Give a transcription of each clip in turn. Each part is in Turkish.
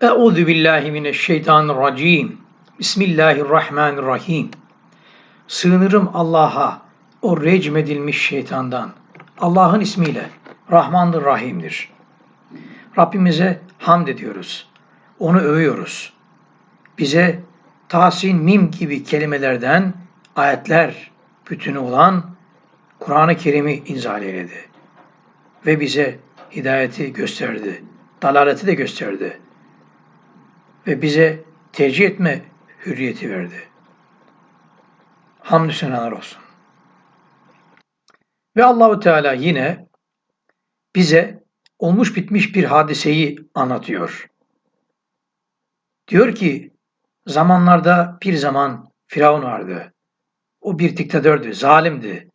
Euzu billahi mineşşeytanirracim. Bismillahirrahmanirrahim. Sığınırım Allah'a, o recmedilmiş şeytandan. Allah'ın ismiyle Rahmandır, Rahim'dir. Rabbimize hamd ediyoruz. Onu övüyoruz. Bize Tahsin, Mim gibi kelimelerden ayetler bütünü olan Kur'an-ı Kerim'i inzal eyledi. Ve bize hidayeti gösterdi. Dalaleti de gösterdi. Ve bize tercih etme hürriyeti verdi. Hamdü senalar olsun. Ve Allahu Teala yine bize olmuş bitmiş bir hadiseyi anlatıyor. Diyor ki zamanlarda bir zaman Firavun vardı. O bir diktatördü, zalimdi.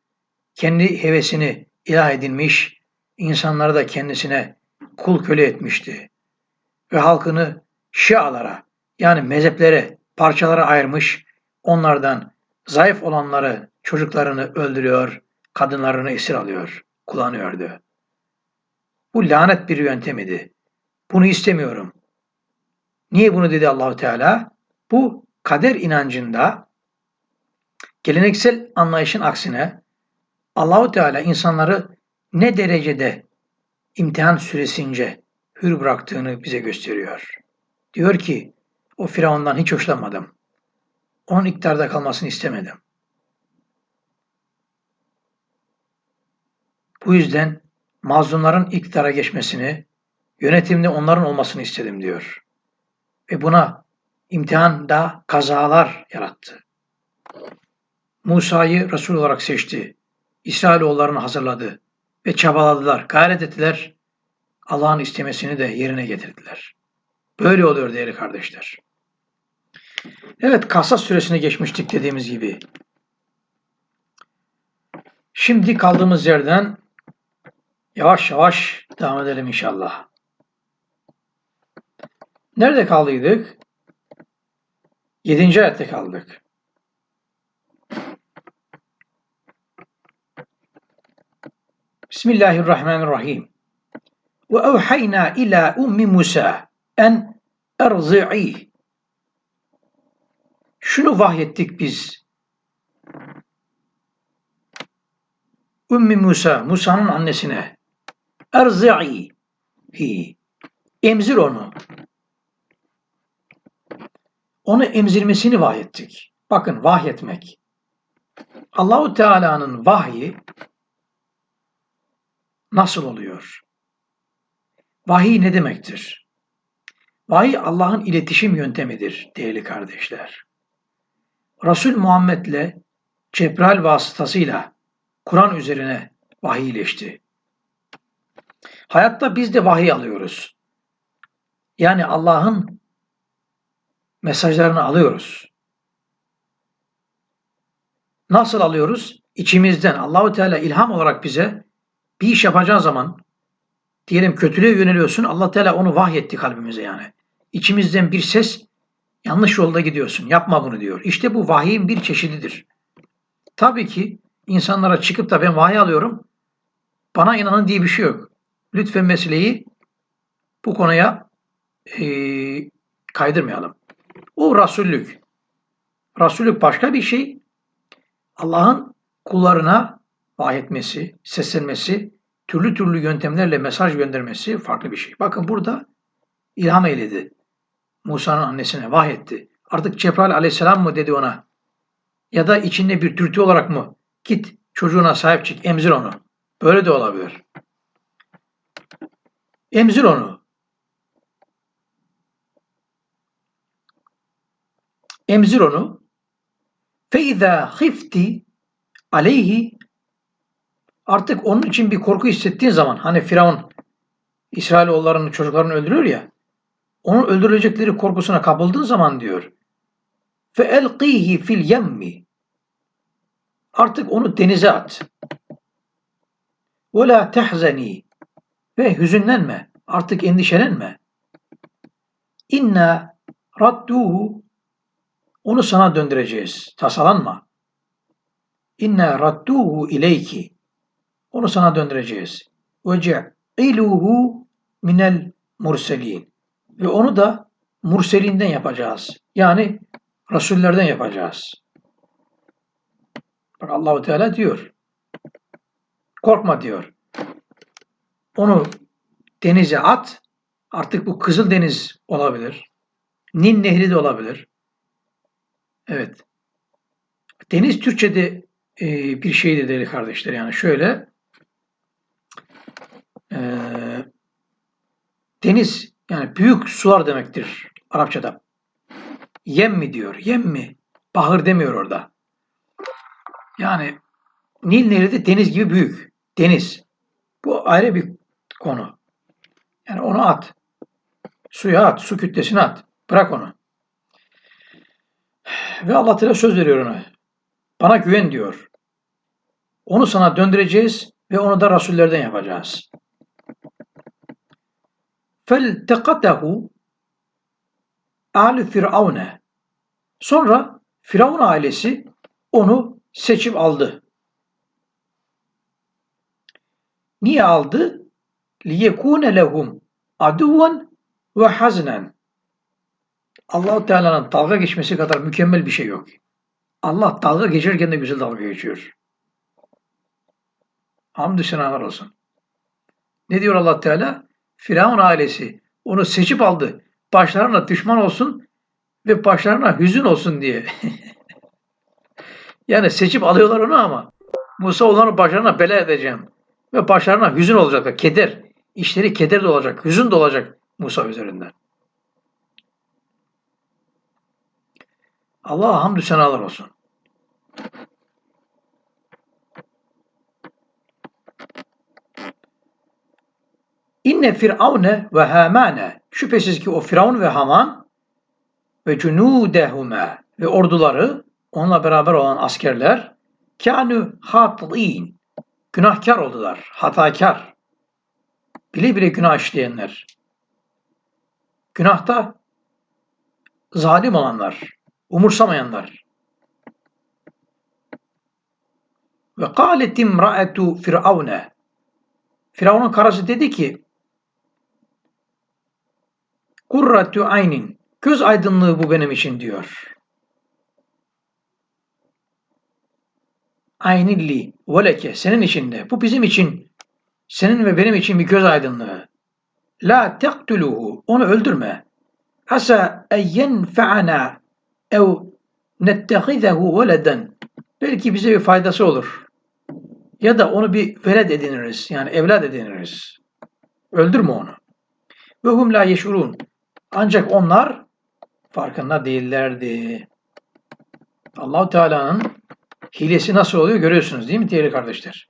Kendi hevesini ilah edinmiş, insanları da kendisine kul köle etmişti. Ve halkını şialara yani mezheplere, parçalara ayırmış, onlardan zayıf olanları, çocuklarını öldürüyor, kadınlarını esir alıyor, kullanıyordu. Bu lanet bir yöntem idi. Bunu istemiyorum. Niye bunu dedi Allahu Teala? Bu kader inancında geleneksel anlayışın aksine Allahu Teala insanları ne derecede imtihan süresince hür bıraktığını bize gösteriyor. Diyor ki o Firavundan hiç hoşlanmadım. Onun iktidarda kalmasını istemedim. Bu yüzden mazlumların iktidara geçmesini, yönetimde onların olmasını istedim diyor. Ve buna imtihanda kazalar yarattı. Musa'yı Resul olarak seçti. İsrailoğullarını hazırladı ve çabaladılar, gayret ettiler. Allah'ın istemesini de yerine getirdiler. Böyle oluyor değerli kardeşler. Evet Kasas süresine geçmiştik dediğimiz gibi. Şimdi kaldığımız yerden yavaş yavaş devam edelim inşallah. Nerede kaldıydık? Yedinci ayette kaldık. Bismillahirrahmanirrahim. Ve evhayna ila ummi Musa en erzi'i. Şunu vahyettik biz. Ummi Musa, Musa'nın annesine. Erzi'i. Hi. Emzir onu. Onu emzirmesini vahyettik. Bakın vahyetmek. Allahu Teala'nın vahyi nasıl oluyor? Vahiy ne demektir? Vahiy Allah'ın iletişim yöntemidir değerli kardeşler. Resul Muhammed'le Cebrail vasıtasıyla Kur'an üzerine vahiyleşti. Hayatta biz de vahiy alıyoruz. Yani Allah'ın mesajlarını alıyoruz. Nasıl alıyoruz? İçimizden Allahu Teala ilham olarak bize bir iş yapacağın zaman diyelim kötülüğe yöneliyorsun. Allah Teala onu vahyetti kalbimize yani. İçimizden bir ses yanlış yolda gidiyorsun. Yapma bunu diyor. İşte bu vahiyin bir çeşididir. Tabii ki insanlara çıkıp da ben vahiy alıyorum. Bana inanın diye bir şey yok. Lütfen meseleyi bu konuya e, kaydırmayalım. O rasullük. Rasullük başka bir şey. Allah'ın kullarına vahyetmesi, seslenmesi, türlü türlü yöntemlerle mesaj göndermesi farklı bir şey. Bakın burada ilham eyledi. Musa'nın annesine vahyetti. Artık Cebrail aleyhisselam mı dedi ona? Ya da içinde bir dürtü olarak mı? Git çocuğuna sahip çık, emzir onu. Böyle de olabilir. Emzir onu. Emzir onu. Feiza hifti aleyhi artık onun için bir korku hissettiğin zaman hani Firavun İsrailoğullarının çocuklarını öldürüyor ya onun öldürülecekleri korkusuna kapıldığın zaman diyor fe elqihi fil yemmi. Artık onu denize at. Ve la tehzeni ve hüzünlenme artık endişelenme. İnna radduhu onu sana döndüreceğiz tasalanma. İnna radduhu ileyki. Onu sana döndüreceğiz. Ve ce'iluhu minel murselin. Ve onu da murselinden yapacağız. Yani Resullerden yapacağız. Bak Allahu Teala diyor. Korkma diyor. Onu denize at. Artık bu Kızıl Deniz olabilir. Nil Nehri de olabilir. Evet. Deniz Türkçe'de e, bir şey de değerli kardeşler. Yani şöyle e, deniz yani büyük sular demektir Arapçada. Yem mi diyor? Yem mi? Bahır demiyor orada. Yani Nil Nehri de deniz gibi büyük. Deniz. Bu ayrı bir konu. Yani onu at. Suya at. Su kütlesine at. Bırak onu. Ve Allah Teala söz veriyor ona. Bana güven diyor. Onu sana döndüreceğiz ve onu da rasullerden yapacağız. فَالْتَقَتَهُ Ali Firavune. Sonra Firavun ailesi onu seçip aldı. Niye aldı? لِيَكُونَ لَهُمْ aduvan ve haznen. Allah Teala'nın dalga geçmesi kadar mükemmel bir şey yok. Allah dalga geçerken de güzel dalga geçiyor. Hamdü senalar olsun. Ne diyor Allah Teala? Firavun ailesi onu seçip aldı. Başlarına düşman olsun ve başlarına hüzün olsun diye. yani seçip alıyorlar onu ama Musa onların başlarına bela edeceğim. Ve başlarına hüzün olacak. Keder. İşleri keder de olacak. Hüzün de olacak Musa üzerinden. Allah'a hamdü senalar olsun. İnne firavne ve hamane şüphesiz ki o firavun ve haman ve cunudehume ve orduları onunla beraber olan askerler kânü hatıîn günahkar oldular, hatakar. Bile bile günah işleyenler. Günahta zalim olanlar, umursamayanlar. Ve kâlet imra'etu firavne. Firavun'un karısı dedi ki Kurratu aynin. Göz aydınlığı bu benim için diyor. Aynilli veleke senin için de. Bu bizim için senin ve benim için bir göz aydınlığı. La tektuluhu. Onu öldürme. Asa en yenfe'ana ev nettehizehu veleden. Belki bize bir faydası olur. Ya da onu bir veled ediniriz. Yani evlat ediniriz. Öldürme onu. Ve hum la yeşurun. Ancak onlar farkında değillerdi. Allahu Teala'nın hilesi nasıl oluyor görüyorsunuz değil mi değerli kardeşler?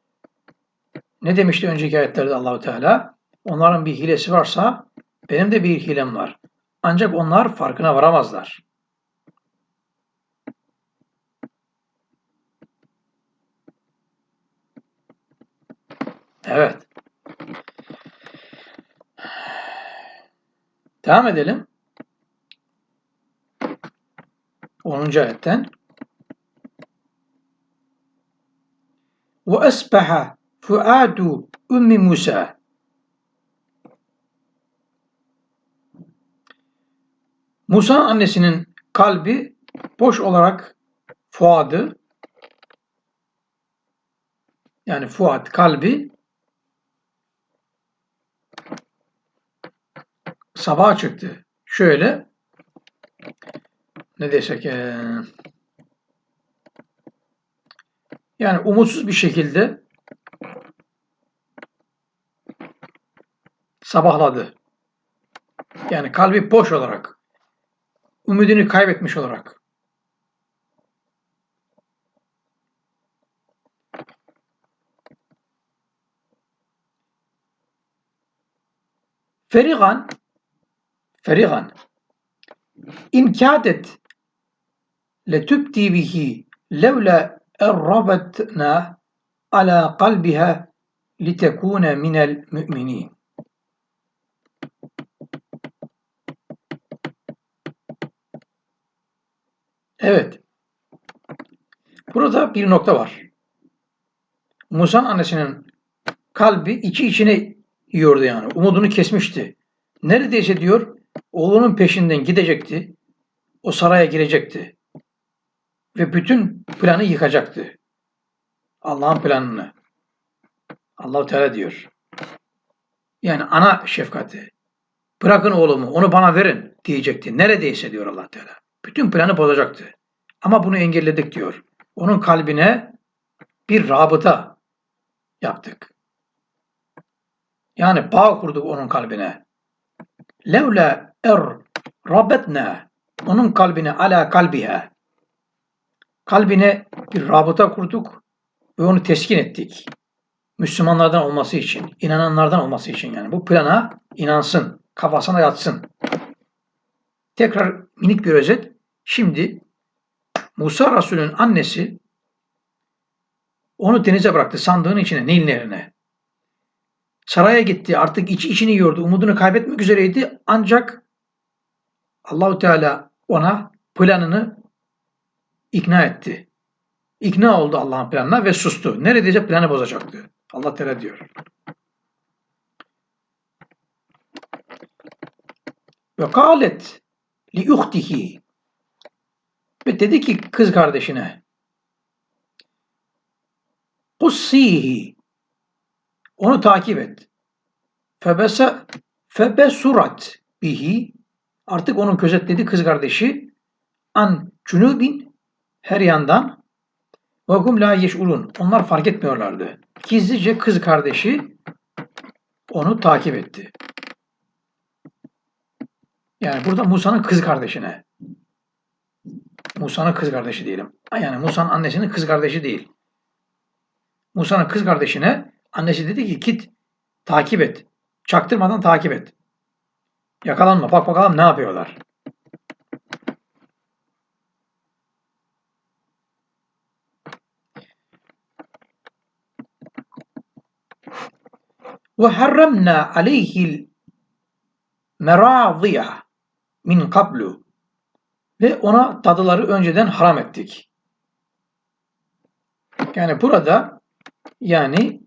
Ne demişti önceki ayetlerde Allahu Teala? Onların bir hilesi varsa benim de bir hilem var. Ancak onlar farkına varamazlar. Evet. Devam edelim. 10. ayetten. Ve esbeha fuadu ummi Musa. Musa'nın annesinin kalbi boş olarak fuadı yani fuat kalbi sabaha çıktı. Şöyle ne desek ee, yani umutsuz bir şekilde sabahladı. Yani kalbi boş olarak, umudunu kaybetmiş olarak. Ferigan ferigan in kâdet letübdi bihi levle errabetna ala kalbiha litekune minel müminin. Evet. Burada bir nokta var. Musa'nın annesinin kalbi içi içine yiyordu yani. Umudunu kesmişti. Neredeyse diyor oğlunun peşinden gidecekti. O saraya girecekti. Ve bütün planı yıkacaktı. Allah'ın planını. Allah Teala diyor. Yani ana şefkati. Bırakın oğlumu, onu bana verin diyecekti. Neredeyse diyor Allah Teala. Bütün planı bozacaktı. Ama bunu engelledik diyor. Onun kalbine bir rabıta yaptık. Yani bağ kurduk onun kalbine. Levla er rabbetna onun kalbine ala kalbiha kalbine bir rabıta kurduk ve onu teskin ettik. Müslümanlardan olması için, inananlardan olması için yani bu plana inansın, kafasına yatsın. Tekrar minik bir özet. Şimdi Musa Resulü'nün annesi onu denize bıraktı sandığın içine, Nil nehrine. Saraya gitti. Artık içi içini yiyordu. Umudunu kaybetmek üzereydi. Ancak Allahu Teala ona planını ikna etti. İkna oldu Allah'ın planına ve sustu. Neredeyse planı bozacaktı. Allah Teala diyor. Ve kâlet li uhtihi ve dedi ki kız kardeşine kussihi onu takip et. Febese febesurat bihi artık onun gözetlediği kız kardeşi an cunubin her yandan ve hum la yeş'urun. Onlar fark etmiyorlardı. Gizlice kız kardeşi onu takip etti. Yani burada Musa'nın kız kardeşine. Musa'nın kız kardeşi diyelim. Yani Musa'nın annesinin kız kardeşi değil. Musa'nın kız kardeşine annesi dedi ki git takip et. Çaktırmadan takip et. Yakalanma. Bak bakalım ne yapıyorlar. Harramna aleyhil meradiya min kablu ve ona tadıları önceden haram ettik. Yani burada yani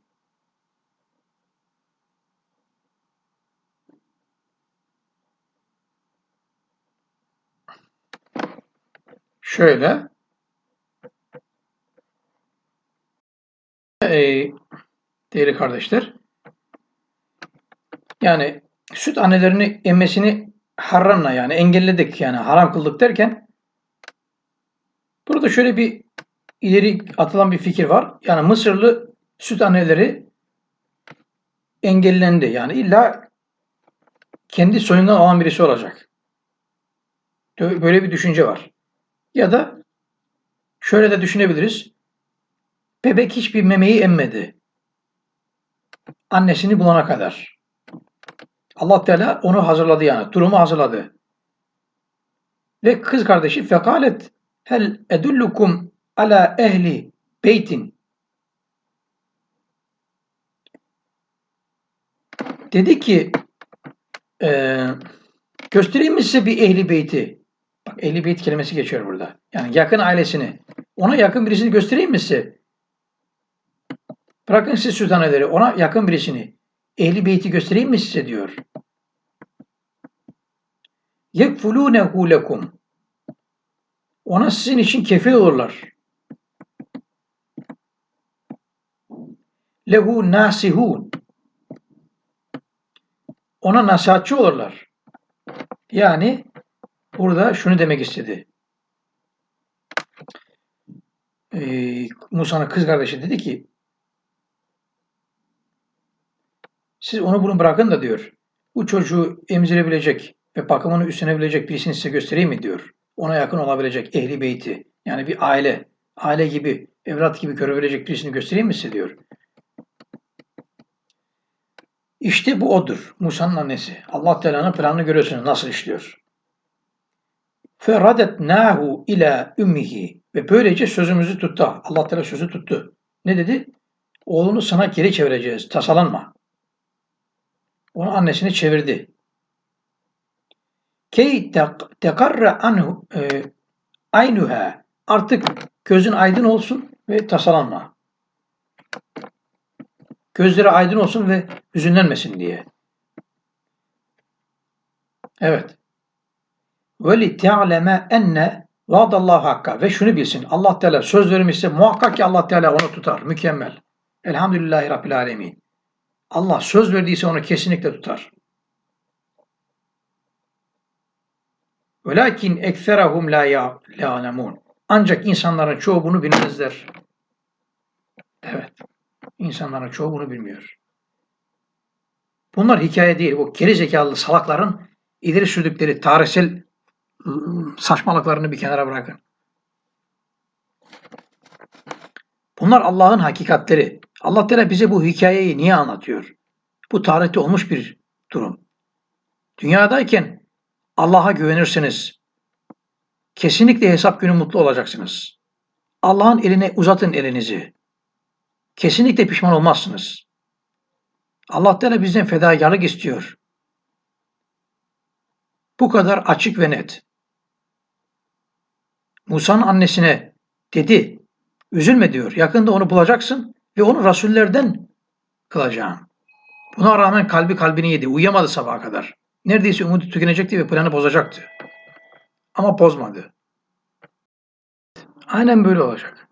şöyle e, değerli kardeşler yani süt annelerini emmesini haramla yani engelledik yani haram kıldık derken burada şöyle bir ileri atılan bir fikir var. Yani Mısırlı süt anneleri engellendi. Yani illa kendi soyundan olan birisi olacak. Böyle bir düşünce var. Ya da şöyle de düşünebiliriz. Bebek hiçbir memeyi emmedi. Annesini bulana kadar. Allah Teala onu hazırladı yani. Durumu hazırladı. Ve kız kardeşi fekalet hel edullukum ala ehli beytin dedi ki e, göstereyim mi size bir ehli beyti? Ehli beyt kelimesi geçiyor burada. Yani yakın ailesini. Ona yakın birisini göstereyim mi size? Bırakın siz sütaneleri. Ona yakın birisini. Ehli beyti göstereyim mi size diyor. Yekfulunehu lekum. Ona sizin için kefil olurlar. Lehu nasihun. Ona nasihatçı olurlar. Yani burada şunu demek istedi. Ee, Musa'nın kız kardeşi dedi ki siz onu bunu bırakın da diyor. Bu çocuğu emzirebilecek ve bakımını üstlenebilecek birisini size göstereyim mi diyor. Ona yakın olabilecek ehli beyti yani bir aile, aile gibi, evlat gibi görebilecek birisini göstereyim mi size diyor. İşte bu odur. Musa'nın annesi. Allah Teala'nın planını görüyorsunuz nasıl işliyor. Feradetnahu ila ümmihi ve böylece sözümüzü tuttu. Allah Teala sözü tuttu. Ne dedi? Oğlunu sana geri çevireceğiz. Tasalanma. Onu annesine çevirdi. Key tekarra anhu e, aynuha artık gözün aydın olsun ve tasalanma. Gözleri aydın olsun ve hüzünlenmesin diye. Evet. Ve li te'leme enne vaadallahu hakka ve şunu bilsin. Allah Teala söz vermişse muhakkak ki Allah Teala onu tutar. Mükemmel. Elhamdülillahi Rabbil Alemin. Allah söz verdiyse onu kesinlikle tutar. Velakin ekserahum la ya'lemun. Ancak insanların çoğu bunu bilmezler. Evet. İnsanların çoğu bunu bilmiyor. Bunlar hikaye değil. Bu geri zekalı salakların ileri sürdükleri tarihsel saçmalıklarını bir kenara bırakın. Bunlar Allah'ın hakikatleri. Allah Teala bize bu hikayeyi niye anlatıyor? Bu tarihte olmuş bir durum. Dünyadayken Allah'a güvenirsiniz. Kesinlikle hesap günü mutlu olacaksınız. Allah'ın eline uzatın elinizi. Kesinlikle pişman olmazsınız. Allah Teala bizden fedakarlık istiyor. Bu kadar açık ve net. Musa'nın annesine dedi, üzülme diyor. Yakında onu bulacaksın ve onu rasullerden kılacağım. Buna rağmen kalbi kalbini yedi. Uyuyamadı sabaha kadar. Neredeyse umudu tükenecekti ve planı bozacaktı. Ama bozmadı. Aynen böyle olacak.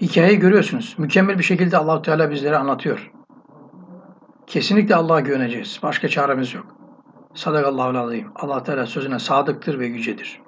Hikayeyi görüyorsunuz. Mükemmel bir şekilde Allahu Teala bizlere anlatıyor. Kesinlikle Allah'a güveneceğiz. Başka çaremiz yok. Sadakallahu azim. Allah Teala sözüne sadıktır ve yücedir.